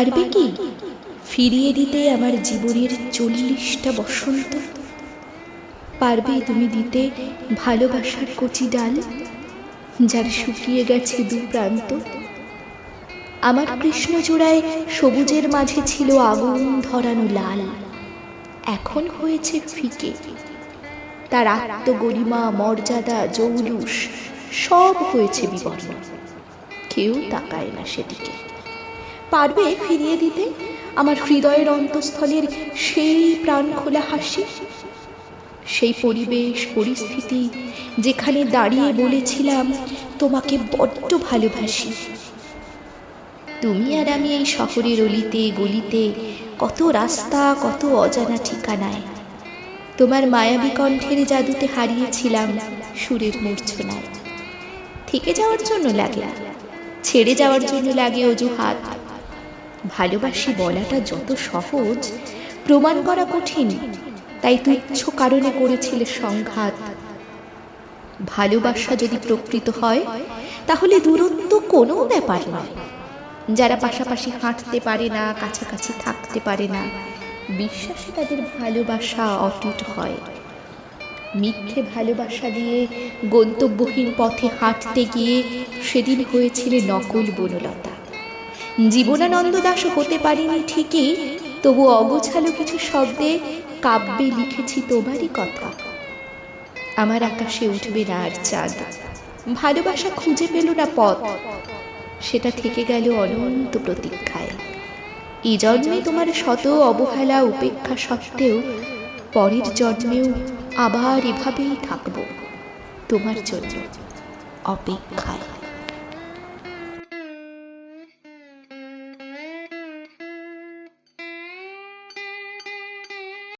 পারবে কি? ফিরিয়ে দিতে আমার জীবনের চল্লিশটা বসন্ত। পারবে তুমি দিতে ভালোবাসার কচি ডাল, যার শুকিয়ে গেছে দু প্রান্ত। আমার কৃষ্ণচূড়ায় সবুজের মাঝে ছিল আগুন ধরানো লাল। এখন হয়েছে ফিকে। তার আত্মগরিমা, মর্যাদা, জৌলুস সব হয়েছে বিবর্ণ। কেউ তাকায় না সেদিকে। পারবে ফিরিয়ে দিতে? আমার হৃদয়ের অন্তঃস্থলের সেই প্রাণ খোলা হাসি? সেই পরিবেশ, পরিস্থিতি যেখানে দাঁড়িয়ে বলেছিলাম, তোমাকে বড্ড ভালোবাসি। তুমি আর আমি এই শহরের অলিতে, গলিতে কত রাস্তা, কত অজানা ঠিকানায়। তোমার মায়াবী কণ্ঠের জাদুতে হারিয়েছিলাম সুরের মূর্ছনায়। থেকে যাওয়ার জন্য লাগে। ছেড়ে যাওয়ার জন্য লাগে অজুহাত। ভালোবাসি বলাটা যত সহজ, প্রমাণ করা কঠিন, তাই তুচ্ছ কারণে করেছিলে সংঘাত। ভালোবাসা যদি প্রকৃত হয়, তাহলে দূরত্ব কোনো ব্যাপার নয়। যারা পাশাপাশি হাঁটতে পারে না, কাছাকাছি থাকতে পারে না, বিশ্বাসে তাদের ভালোবাসা অটুট হয়। মিথ্যে ভালোবাসা দিয়ে গন্তব্যহীন পথে হাঁটতে গিয়ে সেদিন হয়েছিল নকল বনলতা। জীবনানন্দ দাস হতে পারিনি ঠিকই, তবু অগোছালো কিছু শব্দে কাব্যে লিখেছি তোমারই কথা। আমার আকাশে উঠবে না আর চাঁদ। ভালোবাসা খুঁজে পেল না পথ। সেটা থেকে গেল অনন্ত প্রতীক্ষায়। এই জন্মে তোমার শত অবহেলা উপেক্ষা সত্ত্বেও পরের জন্মেও আবার এভাবেই থাকব, তোমার জন্য অপেক্ষায়।